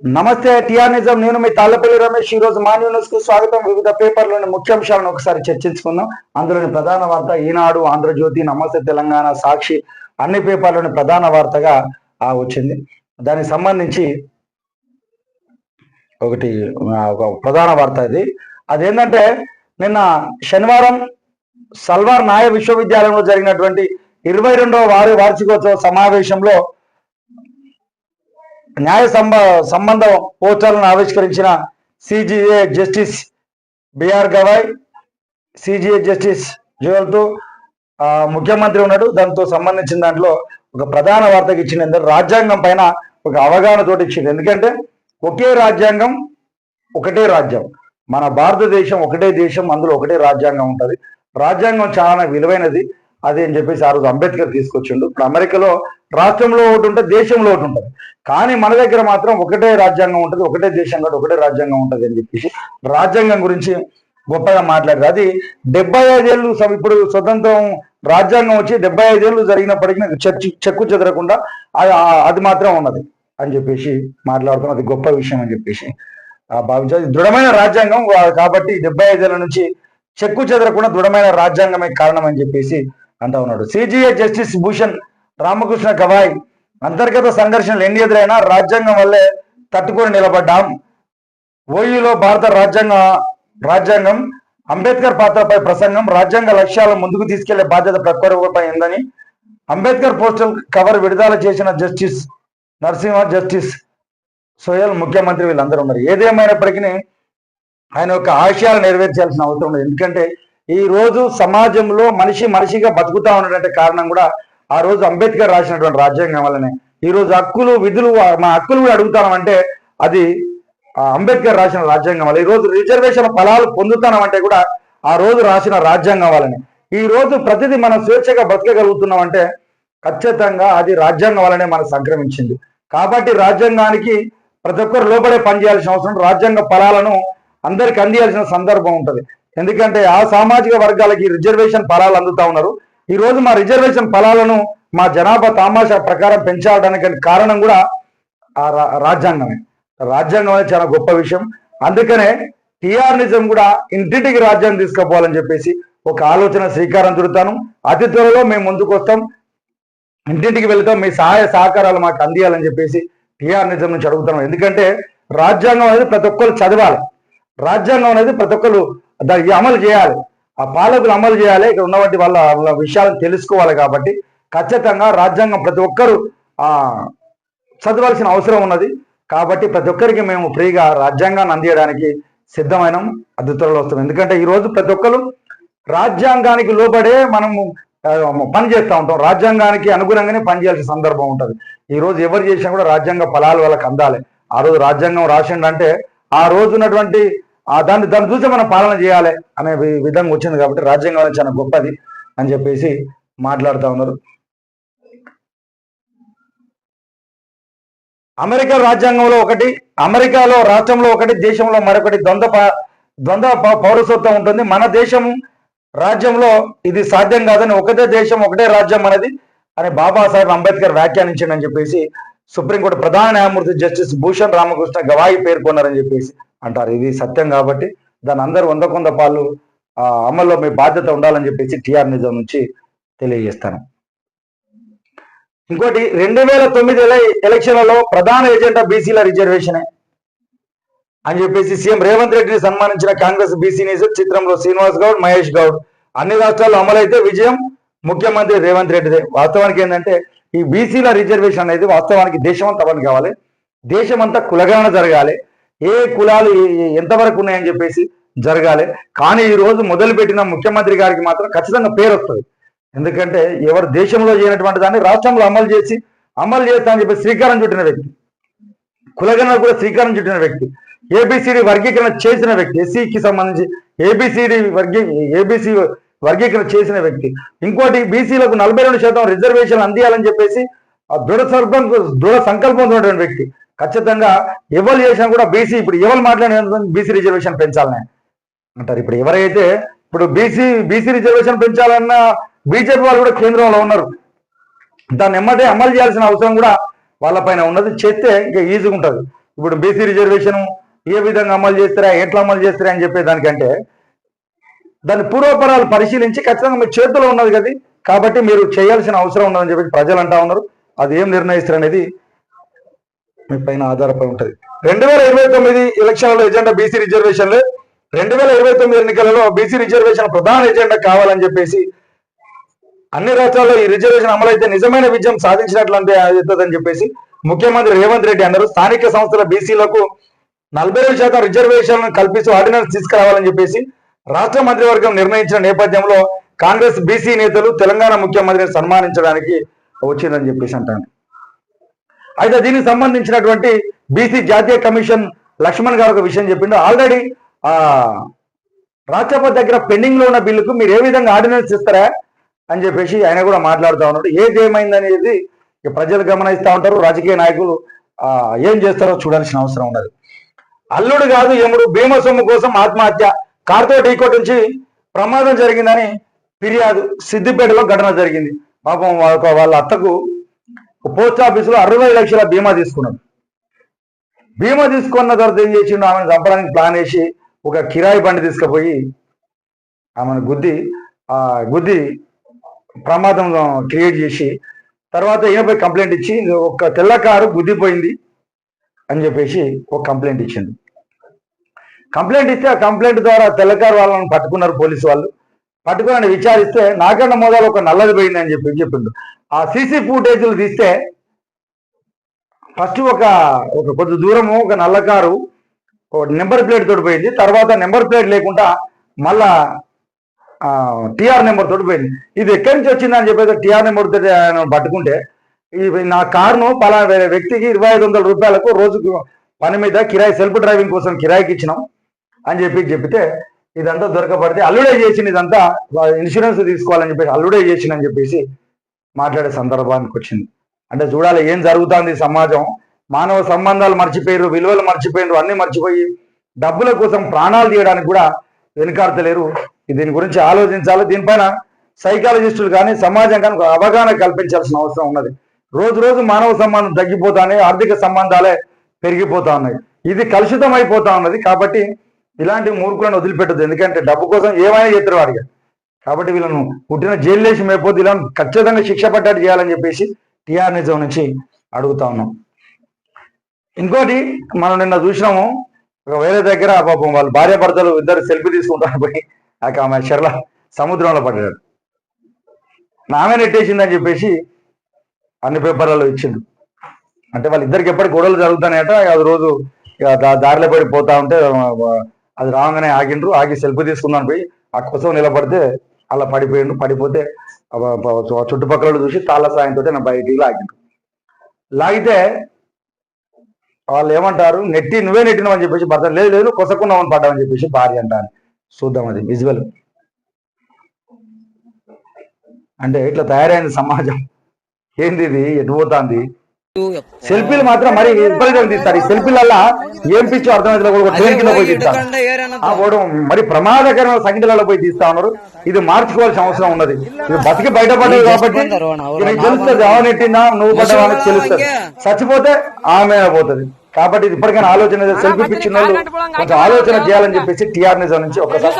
నమస్తే టిఆర్ నిజం నేను మీ తాళ్ళపల్లి రమేష్. ఈ రోజు మా న్యూస్కు స్వాగతం. వివిధ పేపర్లోని ముఖ్యాంశాలను ఒకసారి చర్చించుకుందాం. అందులోని ప్రధాన వార్త ఈనాడు ఆంధ్రజ్యోతి నమస్తే తెలంగాణ సాక్షి అన్ని పేపర్లోని ప్రధాన వార్తగా వచ్చింది. దానికి సంబంధించి ఒకటి ఒక ప్రధాన వార్త ఇది. అదేంటంటే నిన్న శనివారం సల్వార్ న్యాయ విశ్వవిద్యాలయంలో జరిగినటువంటి ఇరవై రెండవ వారి వార్షికోత్సవ సమావేశంలో న్యాయ సంబ సంబంధం పోస్టర్లను ఆవిష్కరించిన CJI justice BR Gavai CJI justice జోల్తో ముఖ్యమంత్రి ఉన్నాడు. దాంతో సంబంధించిన దాంట్లో ఒక ప్రధాన వార్తకి ఇచ్చింది రాజ్యాంగం పైన ఒక అవగాహన తోటి ఇచ్చింది. ఎందుకంటే ఒకే రాజ్యాంగం ఒకటే రాజ్యం. మన భారతదేశం ఒకటే దేశం అందులో ఒకటే రాజ్యాంగం ఉంటుంది. రాజ్యాంగం చాలా విలువైనది. అది అని చెప్పేసి ఆ రోజు అంబేద్కర్ తీసుకొచ్చిండు. ఇప్పుడు అమెరికాలో రాష్ట్రంలో ఒకటి ఉంటుంది దేశంలో ఒకటి ఉంటుంది. కానీ మన దగ్గర మాత్రం ఒకటే రాజ్యాంగం ఉంటుంది ఒకటే దేశం కాబట్టి ఒకటే రాజ్యాంగం ఉంటుంది అని చెప్పేసి రాజ్యాంగం గురించి గొప్పగా మాట్లాడారు. అది డెబ్బై ఐదేళ్ళు ఇప్పుడు స్వతంత్రం రాజ్యాంగం వచ్చి డెబ్బై ఐదేళ్ళు జరిగినప్పటికీ చర్చి చెక్కు చెదరకుండా అది అది మాత్రం ఉన్నది అని చెప్పేసి మాట్లాడుతున్నాం. అది గొప్ప విషయం అని చెప్పేసి భావించాలి దృఢమైన రాజ్యాంగం కాబట్టి డెబ్బై ఐదేళ్ళ నుంచి చెక్కు చెదరకుండా దృఢమైన రాజ్యాంగమే కారణం అని చెప్పేసి అంటా ఉన్నాడు. సిజిఏ జస్టిస్ భూషణ్ రామకృష్ణ గవాయ్ అంతర్గత సంఘర్షణలు ఎన్ని ఎదురైనా రాజ్యాంగం వల్లే తట్టుకొని నిలబడ్డాం. ఓయూలో భారత రాజ్యాంగ రాజ్యాంగం అంబేద్కర్ పాత్రపై ప్రసంగం రాజ్యాంగ లక్ష్యాలను ముందుకు తీసుకెళ్ళే బాధ్యత ప్రతి ఉందని అంబేద్కర్ పోస్టల్ కవర్ విడుదల చేసిన జస్టిస్ నరసింహ జస్టిస్ సోయల్ ముఖ్యమంత్రి వీళ్ళందరూ ఉన్నారు. ఏదేమైనప్పటికీ ఆయన యొక్క ఆశయాలు నెరవేర్చాల్సిన అవసరం ఉంది ఎందుకంటే ఈ రోజు సమాజంలో మనిషి మనిషిగా బతుకుతా ఉన్నటువంటి కారణం కూడా ఆ రోజు అంబేద్కర్ రాసినటువంటి రాజ్యాంగం వల్లనే. ఈ రోజు హక్కులు విధులు మా హక్కులు కూడా అడుగుతామంటే అది అంబేద్కర్ రాసిన రాజ్యాంగం వల్ల. ఈ రోజు రిజర్వేషన్ ఫలాలు పొందుతామంటే కూడా ఆ రోజు రాసిన రాజ్యాంగం వల్లనే. ఈ రోజు ప్రతిదీ మనం స్వేచ్ఛగా బతకగలుగుతున్నాం అంటే ఖచ్చితంగా అది రాజ్యాంగం వల్లనే మనం సంక్రమించింది. కాబట్టి రాజ్యాంగానికి ప్రతి ఒక్కరు లోపడే పనిచేయాల్సిన అవసరం రాజ్యాంగ ఫలాలను అందరికి అందియాల్సిన సందర్భం ఉంటుంది. ఎందుకంటే ఆ సామాజిక వర్గాలకి రిజర్వేషన్ ఫలాలు అందుతా ఉన్నారు. ఈ రోజు మా రిజర్వేషన్ ఫలాలను మా జనాభా తామాషా ప్రకారం పెంచడానికి కారణం కూడా ఆ రా- రాజ్యాంగమే. రాజ్యాంగం అనేది చాలా గొప్ప విషయం. అందుకనే టీఆర్నిజం కూడా ఇంటింటికి రాజ్యాంగం తీసుకుపోవాలని చెప్పేసి ఒక ఆలోచన శ్రీకారం చుడతాను. అతి త్వరలో మేము ముందుకు వస్తాం. ఇంటింటికి వెళ్తాం. మీ సహాయ సహకారాలు మాకు అందియాలని చెప్పేసి టిఆర్ నిజం నుంచి అడుగుతున్నాం. ఎందుకంటే రాజ్యాంగం అనేది ప్రతి ఒక్కరు చదవాలి. రాజ్యాంగం అనేది ప్రతి ఒక్కరు దానికి అమలు చేయాలి. ఆ పాలకులు అమలు చేయాలి. ఇక్కడ ఉన్నటువంటి వాళ్ళ వాళ్ళ విషయాలను తెలుసుకోవాలి కాబట్టి ఖచ్చితంగా రాజ్యాంగం ప్రతి ఒక్కరు చదవాల్సిన అవసరం ఉన్నది. కాబట్టి ప్రతి ఒక్కరికి మేము ఫ్రీగా రాజ్యాంగాన్ని అందించడానికి సిద్ధమైన. అద్భుతాలు వస్తాం ఎందుకంటే ఈ రోజు ప్రతి ఒక్కరు రాజ్యాంగానికి లోబడే మనము పని చేస్తూ ఉంటాం. రాజ్యాంగానికి అనుగుణంగానే పని చేయాల్సిన సందర్భం ఉంటుంది. ఈ రోజు ఎవరు చేసినా కూడా రాజ్యాంగ ఫలాలు వాళ్ళకి అందాలి. ఆ రోజు రాజ్యాంగం రాసిండంటే ఆ రోజు ఉన్నటువంటి దాన్ని దాన్ని చూసి మనం పాలన చేయాలి అనే విధంగా వచ్చింది కాబట్టి రాజ్యాంగం చాలా గొప్పది అని చెప్పేసి మాట్లాడుతూ ఉన్నారు. అమెరికా రాజ్యాంగంలో ఒకటి అమెరికాలో రాష్ట్రంలో ఒకటి దేశంలో మరొకటి ద్వంద్వ ప- ద్వంద్వ పౌరసత్వం ఉంటుంది. మన దేశం రాజ్యంలో ఇది సాధ్యం కాదని ఒకటే దేశం ఒకటే రాజ్యం అనేది అని బాబాసాహెబ్ అంబేద్కర్ వ్యాఖ్యానించిండని చెప్పేసి సుప్రీంకోర్టు ప్రధాన న్యాయమూర్తి జస్టిస్ భూషణ్ రామకృష్ణ గవాయి పేర్కొన్నారని చెప్పేసి అంటారు. ఇది సత్యం కాబట్టి దాని అందరూ వంద కొంద పాలు అమల్లో మీ బాధ్యత ఉండాలని చెప్పేసి టిఆర్ నిజం నుంచి తెలియజేస్తాను. ఇంకోటి రెండు వేల తొమ్మిది ఎలక్షన్లలో ప్రధాన ఎజెండా బీసీల రిజర్వేషనే అని చెప్పేసి సీఎం రేవంత్ రెడ్డిని సన్మానించిన కాంగ్రెస్ బీసీ నేత చిత్రంలో శ్రీనివాస్ గౌడ్ మహేష్ గౌడ్ అన్ని రాష్ట్రాల్లో అమలైతే విజయం ముఖ్యమంత్రి రేవంత్ రెడ్డిదే. వాస్తవానికి ఏంటంటే ఈ బీసీల రిజర్వేషన్ అనేది వాస్తవానికి దేశమంతా పని కావాలి. దేశమంతా కులగణన జరగాలి. ఏ కులాలు ఎంతవరకు ఉన్నాయని చెప్పేసి జరగాలి. కానీ ఈ రోజు మొదలుపెట్టిన ముఖ్యమంత్రి గారికి మాత్రం ఖచ్చితంగా పేరు వస్తుంది. ఎందుకంటే ఎవరు దేశంలో చేయనటువంటి దాన్ని రాష్ట్రంలో అమలు చేసి అమలు చేస్తా అని చెప్పి శ్రీకారం చుట్టిన వ్యక్తి. కులగణన కూడా శ్రీకారం చుట్టిన వ్యక్తి. ఏబిసిడి వర్గీకరణ చేసిన వ్యక్తి. ఎస్సీకి సంబంధించి ఏబిసిడి వర్గీ ఏబిసి వర్గీకరణ చేసిన వ్యక్తి. ఇంకోటి బీసీలకు నలభై రెండు శాతం రిజర్వేషన్ అందియాలని చెప్పేసి ఆ దృఢ సర్పం దృఢ సంకల్పం ఉన్నటువంటి వ్యక్తి. ఖచ్చితంగా ఎవరు చేసినా కూడా బీసీ ఇప్పుడు ఎవరు మాట్లాడిన బీసీ రిజర్వేషన్ పెంచాలని? అంటారు. ఇప్పుడు ఎవరైతే ఇప్పుడు బీసీ బీసీ రిజర్వేషన్ పెంచాలన్న బీజేపీ వాళ్ళు కూడా కేంద్రంలో ఉన్నారు. దాన్ని ఎమ్మటే అమలు చేయాల్సిన అవసరం కూడా వాళ్ళపైన ఉన్నది. చేస్తే ఇంకా ఈజీగా ఉంటుంది. ఇప్పుడు బీసీ రిజర్వేషన్ ఏ విధంగా అమలు చేస్తారా ఎట్లా అమలు చేస్తారా అని చెప్పే దానికంటే దాని పూర్వపరాలు పరిశీలించి ఖచ్చితంగా మీ చేతిలో ఉన్నది కదా. కాబట్టి మీరు చేయాల్సిన అవసరం ఉన్నదని చెప్పి ప్రజలు అంటా ఉన్నారు. అది ఏం నిర్ణయిస్తారు అనేది మీ పైన ఆధారపడి ఉంటుంది. రెండు వేల ఇరవై తొమ్మిది ఎలక్షన్లలో ఎజెండా బీసీ రిజర్వేషన్లు. రెండు వేల ఇరవై తొమ్మిది ఎన్నికలలో బీసీ రిజర్వేషన్ ప్రధాన ఎజెండా కావాలని చెప్పేసి అన్ని రాష్ట్రాల్లో ఈ రిజర్వేషన్ అమలైతే నిజమైన విజయం సాధించినట్లు అవుతుందని చెప్పేసి ముఖ్యమంత్రి రేవంత్ రెడ్డి అన్నారు. స్థానిక సంస్థల బీసీలకు నలభై రెండు శాతం రిజర్వేషన్లను కల్పిస్తూ ఆర్డినెన్స్ తీసుకురావాలని చెప్పేసి రాష్ట్ర మంత్రివర్గం నిర్ణయించిన నేపథ్యంలో కాంగ్రెస్ బీసీ నేతలు తెలంగాణ ముఖ్యమంత్రిని సన్మానించడానికి వచ్చిందని చెప్పేసి అంటాను. అయితే దీనికి సంబంధించినటువంటి బీసీ జాతీయ కమిషన్ లక్ష్మణ్ గారు ఒక విషయం చెప్పిండు. ఆల్రెడీ ఆ రాష్ట్రపతి దగ్గర పెండింగ్లో ఉన్న బిల్లుకు మీరు ఏ విధంగా ఆర్డినెన్స్ ఇస్తారా అని చెప్పేసి ఆయన కూడా మాట్లాడుతూ ఉన్నాడు. ఏది ఏమైంది అనేది ప్రజలు గమనిస్తూ ఉంటారు. రాజకీయ నాయకులు ఏం చేస్తారో చూడాల్సిన అవసరం ఉన్నది. అల్లుడు కాదు యముడు. భీమసొమ్ము కోసం ఆత్మహత్య కార్తో ఢీకోట్ నుంచి ప్రమాదం జరిగిందని ఫిర్యాదు సిద్దిపేటలో ఘటన జరిగింది. పాపం వాళ్ళ అత్తకు పోస్ట్ ఆఫీసులో అరవై లక్షల బీమా తీసుకున్నాడు. బీమా తీసుకున్న తర్వాత ఏం చేసిండు? ఆమెను చంపడానికి ప్లాన్ వేసి ఒక కిరాయి బండి తీసుకుపోయి ఆమెను గుద్ది ఆ గుద్ది ప్రమాదం క్రియేట్ చేసి తర్వాత ఈయనపై కంప్లైంట్ ఇచ్చి ఒక తెల్ల కారు గుద్దిపోయింది అని చెప్పేసి ఒక కంప్లైంట్ ఇచ్చిండు. కంప్లైంట్ ఇస్తే కంప్లైంట్ ద్వారా తెల్లకారు వాళ్ళని పట్టుకున్నారు పోలీసు వాళ్ళు. పట్టుకుని విచారిస్తే నాకన్నా మోదాలు ఒక నల్లది పోయింది అని చెప్పి చెప్పిండు ఆ సీసీ ఫుటేజ్లు తీస్తే ఫస్ట్ ఒక ఒక కొద్ది దూరము ఒక నల్ల కారు ఒక నెంబర్ ప్లేట్ తోటి పోయింది. తర్వాత నెంబర్ ప్లేట్ లేకుండా మళ్ళా టిఆర్ నెంబర్ తోటి పోయింది. ఇది ఎక్కడి నుంచి వచ్చిందని చెప్పేసి టిఆర్ నెంబర్ తోటి ఆయన పట్టుకుంటే నా కారును పలా వ్యక్తికి ఇరవై ఐదు వందల రూపాయలకు రోజుకు పని మీద కిరాయి సెల్ఫ్ డ్రైవింగ్ కోసం కిరాయికి ఇచ్చినాం. అని చెప్పి చెప్తే ఇదంతా దొరకబడితే అల్లుడే చేసిన ఇదంతా ఇన్సూరెన్స్ తీసుకోవాలని చెప్పేసి అల్లుడే చేసిన అని చెప్పేసి మాట్లాడే సందర్భానికి వచ్చింది. అంటే చూడాలి ఏం జరుగుతుంది సమాజం. మానవ సంబంధాలు మర్చిపోయారు విలువలు మర్చిపోయారు అన్ని మర్చిపోయి డబ్బుల కోసం ప్రాణాలు తీయడానికి కూడా వెనుకాడతలేరు. దీని గురించి ఆలోచించాలి. దీనిపైన సైకాలజిస్టులు కానీ సమాజం కానీ ఒక అవగాహన కల్పించాల్సిన అవసరం ఉన్నది. రోజు రోజు మానవ సంబంధం తగ్గిపోతానే ఆర్థిక సంబంధాలే పెరిగిపోతా ఉన్నాయి. ఇది కలుషితం అయిపోతా ఉన్నది కాబట్టి ఇలాంటి మూర్ఖులను వదిలిపెట్టదు ఎందుకంటే డబ్బు కోసం ఏమైనా చేస్తారు వాడిగా. కాబట్టి వీళ్ళను పుట్టిన జైలు వేసి మేపోతే ఇలా ఖచ్చితంగా శిక్ష పడ్డట్టు చేయాలని చెప్పేసి టిఆర్ నిజం నుంచి అడుగుతా ఉన్నాం. ఇంకోటి మనం నిన్న చూసినాము ఒక వేరే దగ్గర పాపం వాళ్ళు భార్య భర్తలు ఇద్దరు సెల్ఫీ తీసుకుంటారు పోయి ఆ ఆమె చెర్ల సముద్రంలో పడ్డాడు నామే నెట్టేసిందని చెప్పేసి అన్ని పేపర్లలో ఇచ్చిండు. అంటే వాళ్ళిద్దరికి ఎప్పటికి గొడవలు జరుగుతాయట అది రోజు ఇక దారిలో పడి పోతా ఉంటే అది రాగానే ఆగిండ్రు ఆగి సెల్ఫీ తీసుకుందాని పోయి ఆ కోసం నిలబడితే అలా పడిపోయిండు పడిపోతే చుట్టుపక్కల చూసి తాళ్ళ సాయంతో నా బయటికి లాగిండ్రు లాగితే వాళ్ళు ఏమంటారు నెట్టి నువ్వే నెట్టినావు అని చెప్పేసి భర్త లేదు లేదు కొసకున్నావు అని పడ్డావని చెప్పేసి భార్య అంటాను చూద్దాం అది విజువల్. అంటే ఇట్లా తయారైంది సమాజం. ఏంది ఇది? ఎటు పోతాంది? సెల్ఫీలు మాత్రం మరి విపరీతంగా తీస్తారు. ఈ సెల్ఫీలల్లా ఏం పిచ్చో అర్థమైతే కూడా ట్రైన్ కింద పోయి తీస్తారు మరి ప్రమాదకరమైన సంఖ్యలలో పోయి తీస్తా ఉన్నారు. ఇది మార్చుకోవాల్సిన అవసరం ఉన్నది. ఇది బతికి బయటపడ్డది కాబట్టి నీకు తెలుస్తుంది ఆమె నెట్టిందా? నువ్వు పడ్డావా అని తెలుస్తుంది. చచ్చిపోతే ఆమె పోతుంది. కాబట్టి ఇది ఇప్పటికైనా ఆలోచన సెల్ఫీ పిచ్చిన వాళ్ళు కొంచెం ఆలోచన చేయాలని చెప్పేసి టీఆర్ నిజం నుంచి ఒకసారి